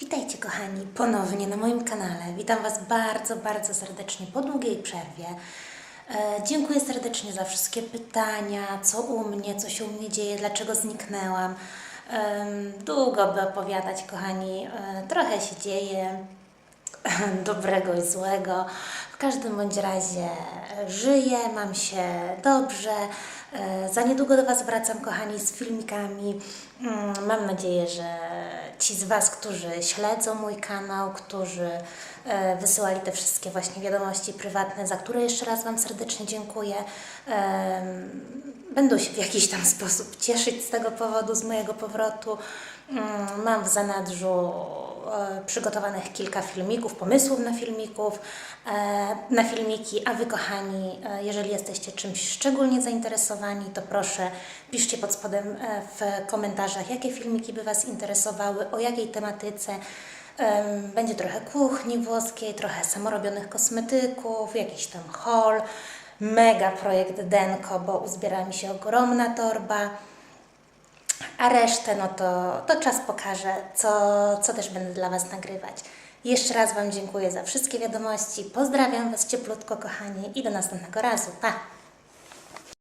Witajcie kochani ponownie na moim kanale. Witam Was bardzo, bardzo serdecznie po długiej przerwie. E, dziękuję serdecznie za wszystkie pytania, co u mnie, co się u mnie dzieje, dlaczego zniknęłam. Em, długo by opowiadać, kochani. E, trochę się dzieje, dobrego i złego. W każdym bądź razie e, żyję, mam się dobrze. E, Za niedługo do Was wracam, kochani, z filmikami. Mm, Mam nadzieję, że ci z Was, którzy śledzą mój kanał, którzy e, wysyłali te wszystkie właśnie wiadomości prywatne, za które jeszcze raz Wam serdecznie dziękuję, będą się w jakiś tam sposób cieszyć z tego powodu, z mojego powrotu. Mm, Mam w zanadrzu przygotowanych kilka filmików, pomysłów na filmików, e, na filmiki, a Wy kochani, e, jeżeli jesteście czymś szczególnie zainteresowani, to proszę piszcie pod spodem e, w komentarzach, jakie filmiki by Was interesowały, o jakiej tematyce. Em, Będzie trochę kuchni włoskiej, trochę samorobionych kosmetyków, jakiś tam haul, mega projekt Denko, bo uzbiera mi się ogromna torba. A resztę, no to, to czas pokaże, co, co też będę dla Was nagrywać. Jeszcze raz Wam dziękuję za wszystkie wiadomości. Pozdrawiam Was cieplutko, kochani, i do następnego razu. Pa!